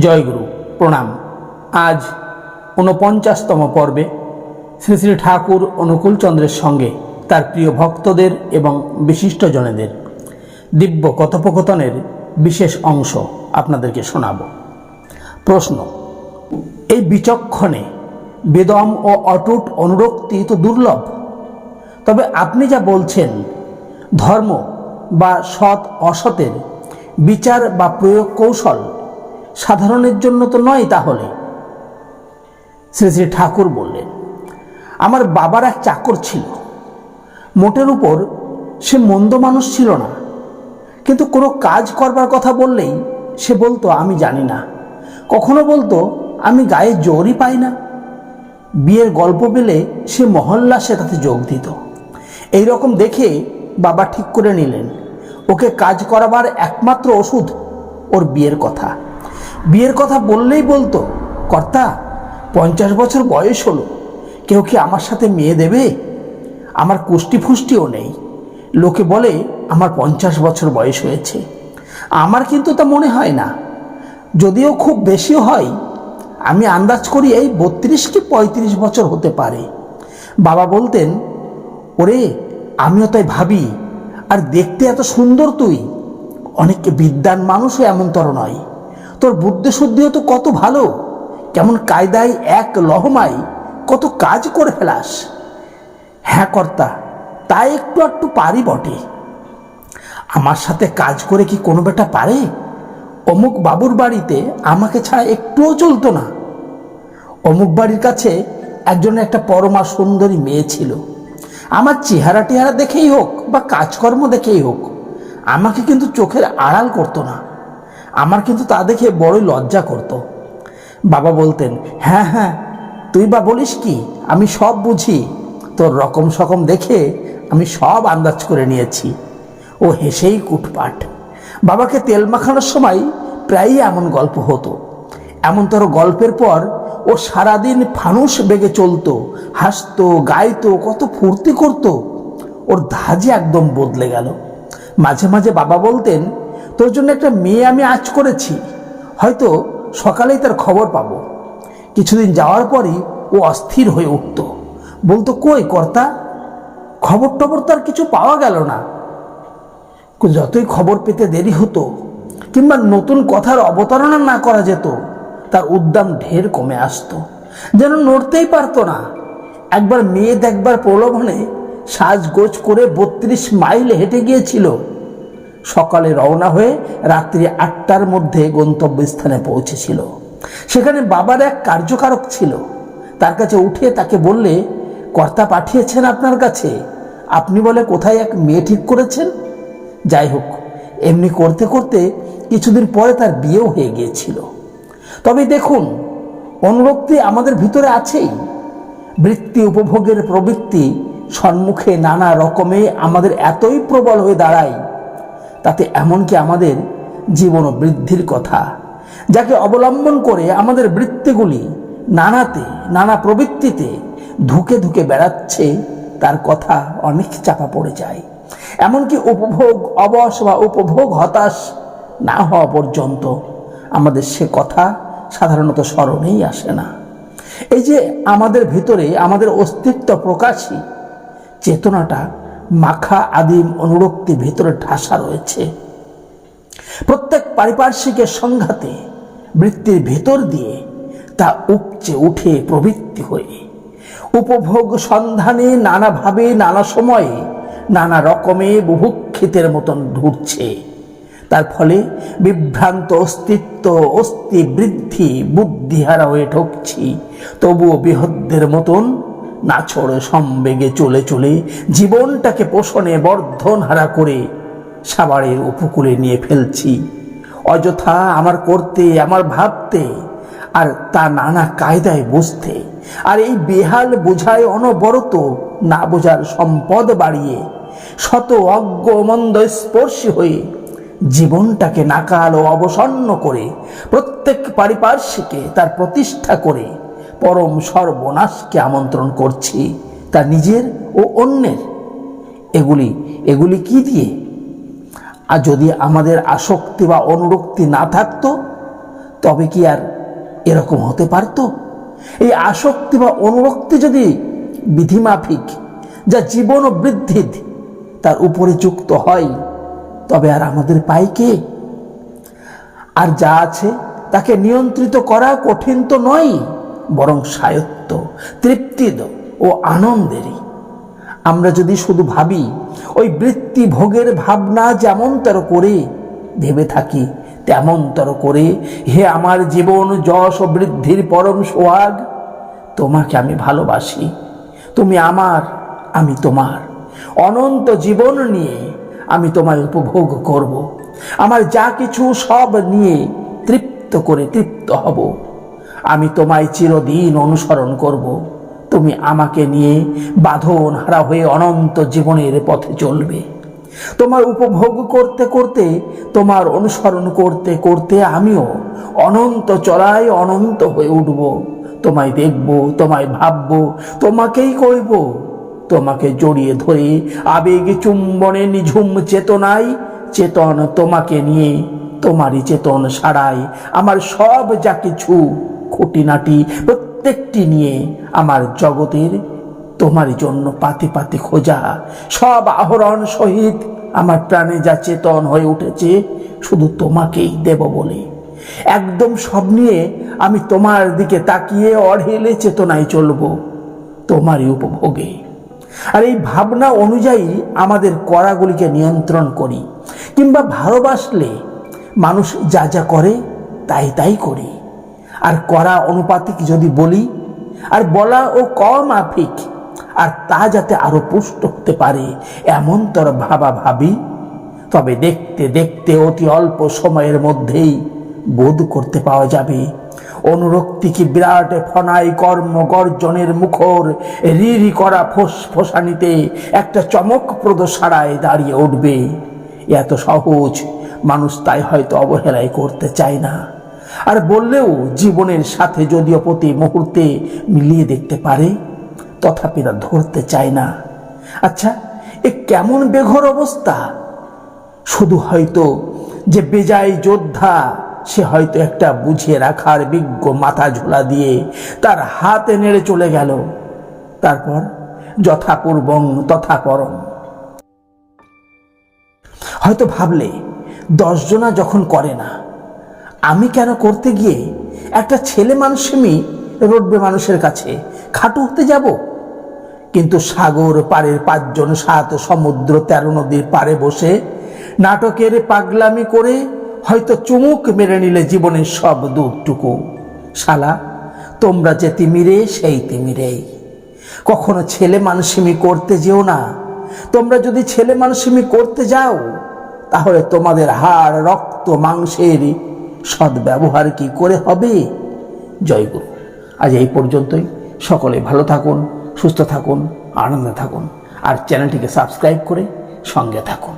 জয়গুরু, প্রণাম। আজ ঊনপঞ্চাশতম পর্বে শ্রী শ্রী ঠাকুর অনুকূলচন্দ্রের সঙ্গে তার প্রিয় ভক্তদের এবং বিশিষ্টজনেদের দিব্য কথোপকথনের বিশেষ অংশ আপনাদেরকে শোনাব। প্রশ্ন, এই বিচক্ষণে বেদম ও অটুট অনুরক্তি তো দুর্লভ। তবে আপনি যা বলছেন, ধর্ম বা সৎ অসতের বিচার বা প্রয়োগ কৌশল সাধারণের জন্য তো নয় তাহলে। শ্রী শ্রী ঠাকুর বললেন, আমার বাবার এক চাকর ছিল। মোটের উপর সে মন্দ মানুষ ছিল না। কিন্তু কোনো কাজ করবার কথা বললেই সে বলতো, আমি জানি না। কখনো বলতো, আমি গায়ে জোরই পাই না। বিয়ের গল্প পেলে সে মহল্লাসে তাতে যোগ দিত। এই রকম দেখে বাবা ঠিক করে নিলেন। ওকে কাজ করাবার একমাত্র ওষুধ ওর বিয়ের কথা। বিয়ের কথা বললেই বলতো, কর্তা, পঞ্চাশ বছর বয়স হলো, কেউ কি আমার সাথে মেয়ে দেবে? আমার কুষ্টি ফুষ্টিও নেই। লোকে বলে আমার পঞ্চাশ বছর বয়স হয়েছে। আমার কিন্তু তা মনে হয় না। যদিও খুব বেশিও হয়, আমি আন্দাজ করি এই বত্রিশ কি পঁয়ত্রিশ বছর হতে পারে। বাবা বলতেন, ওরে, আমিও তাই ভাবি, আর দেখতে এত সুন্দর তুই। অনেক বিদ্যান মানুষও এমনতর নয়। তোর বুদ্ধি শুদ্ধিও তো কত ভালো। কেমন কায়দায় এক লহমাই কত কাজ করে ফেলাস। হ্যাঁ কর্তা তাই একটু একটু পারি বটে। আমার সাথে কাজ করে কি কোনো বেটা পারে? অমুক বাবুর বাড়িতে আমাকে ছাড়া একটুও চলতো না। অমুক বাড়ির কাছে একজনের একটা পরমা সুন্দরী মেয়ে ছিল। আমার চেহারা টেহারা দেখেই হোক বা কাজকর্ম দেখেই হোক, আমাকে কিন্তু চোখের আড়াল করতো না। আমার কিন্তু তা দেখে বড়ই লজ্জা করতো। বাবা বলতেন হ্যাঁ হ্যাঁ তুই বা বলিস কি? আমি সব বুঝি। তোর রকম সকম দেখে আমি সব আন্দাজ করে নিয়েছি। ও হেসেই কুটপাট বাবাকে তেল মাখানোর সময় প্রায়ই এমন গল্প হতো। এমন তোর গল্পের পর ও সারাদিন ফানুস বেগে চলতো, হাসতো, গাইতো, কত ফুর্তি করতো। ওর ধাজে একদম বদলে গেল। মাঝে মাঝে বাবা বলতেন তোর জন্য একটা মেয়ে আমি আজ করেছি। হয়তো সকালেই তার খবর পাবো। কিছুদিন যাওয়ার পরই ও অস্থির হয়ে উঠত। বলতো, কই কর্তা খবর টবর তার কিছু পাওয়া গেল না। যতই খবর পেতে দেরি হতো কিংবা নতুন কথার অবতারণা না করা যেত, তার উদ্যাম ঢের কমে আসতো। যেন নড়তেই পারতো না। একবার মেয়ে দেখবার প্রলোভনে সাজগোজ করে বত্রিশ মাইল হেঁটে গিয়েছিল। সকালে রওনা হয়ে রাত্রি আটটার মধ্যে গন্তব্যস্থানে পৌঁছেছিল। সেখানে বাবার এক কার্যকারক ছিল। তার কাছে উঠে তাকে বললে, কর্তা পাঠিয়েছেন আপনার কাছে। আপনি বলে কোথায় এক মেয়ে ঠিক করেছেন? যাই হোক, এমনি করতে করতে কিছুদিন পরে তার বিয়েও হয়ে গিয়েছিল। তবে দেখুন অনুরক্তি আমাদের ভিতরে আছেই। বৃত্তি উপভোগের প্রবৃত্তি সম্মুখে নানা রকমে আমাদের এতই প্রবল হয়ে দাঁড়ায় তাতে এমনকি আমাদের জীবন বৃদ্ধির কথা। যাকে অবলম্বন করে আমাদের বৃত্তিগুলি নানাতে, নানা প্রবৃত্তিতে ধুকে ধুকে বেড়াচ্ছে, তার কথা অনেক চাপা পড়ে যায়। এমনকি উপভোগ অবস বা উপভোগ হতাশ না হওয়া পর্যন্ত আমাদের সে কথা সাধারণত স্মরণেই আসে না। এই যে আমাদের ভিতরে আমাদের অস্তিত্ব প্রকাশী, চেতনাটা মাখা আদিম অনুরক্তি ভিতরে ঠাসা রয়েছে। প্রত্যেক পারিপার্শ্বিকের সংঘাতে বৃত্তির ভেতর দিয়ে তা উপচে উঠে প্রবৃত্তি হয়ে। উপভোগ সন্ধানে নানাভাবে, নানা সময়ে, নানা রকমে বুভুক্ষিতের মতন ঢুকছে তার ফলে বিভ্রান্ত অস্তিত্ব অস্থি বৃদ্ধি বুদ্ধিহারা হয়ে ঠকছি। তবুও বৃহদ্দের মতন নাছড় সম্বেগে চলে চলে জীবনটাকে পোষণে বর্ধন হারা করে সাবারের উপকূলে নিয়ে ফেলছি। অযথা আমার করতে, আমার ভাবতে, আর তা নানা কায়দায় বুঝতে, আর এই বেহাল বোঝায় অনবরত না বোঝার সম্পদ বাড়িয়ে শত অজ্ঞ মন্দ স্পর্শী হয়ে জীবনটাকে নাকাল ও অবসন্ন করে প্রত্যেক পারিপার্শ্বিকে তার প্রতিষ্ঠা করে পরম সর্বনাশকে আমন্ত্রণ করছি, তা নিজের ও অন্যের। এগুলি এগুলি কি দিয়ে? আর যদি আমাদের আসক্তি বা অনুরক্তি না থাকতো, তবে কি আর এরকম হতে পারতো? এই আসক্তি বা অনুরক্তি যদি বিধিমাফিক, যা জীবন ও বৃদ্ধির, তার উপরে যুক্ত হয়, তবে আর আমাদের পাই কে? আর যা আছে, তাকে নিয়ন্ত্রিত করা কঠিন তো নয়। বরং সায়ত্ত তৃপ্তিদ ও আনন্দেরই। আমরা যদি শুধু ভাবি, ওই বৃত্তি ভোগের ভাবনা যেমনতর করে ভেবে থাকি, তেমনতর করে, হে আমার জীবন যশ ও বৃদ্ধির পরম সোহাগ, তোমাকে আমি ভালোবাসি। তুমি আমার, আমি তোমার। অনন্ত জীবন নিয়ে আমি তোমায় উপভোগ করব। আমার যা কিছু সব নিয়ে তৃপ্ত করে তৃপ্ত হব। আমি তোমায় চিরদিন অনুসরণ করব। তুমি আমাকে নিয়ে বাঁধন হারা হয়ে অনন্ত জীবনের পথে চলবে। তোমার উপভোগ করতে করতে, তোমার অনুসরণ করতে করতে আমিও অনন্ত চলায় অনন্ত হয়ে উঠব। তোমায় দেখব, তোমায় ভাবব, তোমাকেই কইব। তোমাকে জড়িয়ে ধরে আবেগ চুম্বনে নিঝুম চেতনায়, চেতন তোমাকে নিয়ে, তোমারই চেতন সারায়। আমার সব যা কিছু খুঁটিনাটি প্রত্যেকটি নিয়ে আমার জগতের তোমার জন্য পাতে পাতে খোঁজা। সব আহরণ সহিত আমার প্রাণে যা চেতন হয়ে উঠেছে, শুধু তোমাকেই দেব বলে। একদম সব নিয়ে আমি তোমার দিকে তাকিয়ে অঢেলে চেতনায় চলব, তোমারই উপভোগে। আর এই ভাবনা অনুযায়ী আমাদের করাগুলিকে নিয়ন্ত্রণ করি, কিংবা ভালোবাসলে মানুষ যা যা করে, তাই তাই করি। আর করা অনুপাতিক যদি বলি, আর বলা ও কম আফিক আর তা যাতে আরও পুষ্ট হতে পারে, এমন তোর ভাবা ভাবি তবে দেখতে দেখতে অতি অল্প সময়ের মধ্যেই বোধ করতে পাওয়া যাবে। অনুরক্তি কি বিরাট ফনাই কর্ম গর্জনের মুখর, রিরি করা ফোস ফোসানিতে একটা চমকপ্রদ সারায় দাঁড়িয়ে উঠবে। এত সহজ, মানুষ তাই হয়তো অবহেলাই করতে চায় না। আর বললেও জীবনের সাথে যদিও প্রতি মুহূর্তে মিলিয়ে দেখতে পারে, তথাপি তা ধরতে চায় না। আচ্ছা এ কেমন বেঘর অবস্থা? শুধু হয়তো যে বেজায় যোদ্ধা, সে হয়তো একটা বুঝিয়ে রাখার বিজ্ঞ মাথা ঝোলা দিয়ে তার হাতে নেড়ে চলে গেল। তারপর যথাপূর্বং তথা পরম হয়তো ভাবলে, দশজনা যখন করে না আমি কেন করতে গিয়ে একটা ছেলে মানুষেমই রটবে মানুষের কাছে? খাটু হতে যাব? কিন্তু সাগর পাড়ের পাঁচজন সাত, সমুদ্র তেরো নদীর পাড়ে বসে নাটকের পাগলামি করে হয়তো চুমুক মেরে নিলে জীবনের সব দুধটুকু শালা, তোমরা যে তিমিরে, সেই তিমিরেই। কখনো ছেলে মানুষিমি করতে যেও না। তোমরা যদি ছেলে মানুষিমি করতে যাও, তাহলে তোমাদের হাড়, রক্ত, মাংসের সদ্ব্যবহার কি করে হবে? জয়গুরু আজ এই পর্যন্তই। সকলে ভালো থাকুন, সুস্থ থাকুন, আনন্দে থাকুন। আর চ্যানেলটিকে সাবস্ক্রাইব করে সঙ্গে থাকুন।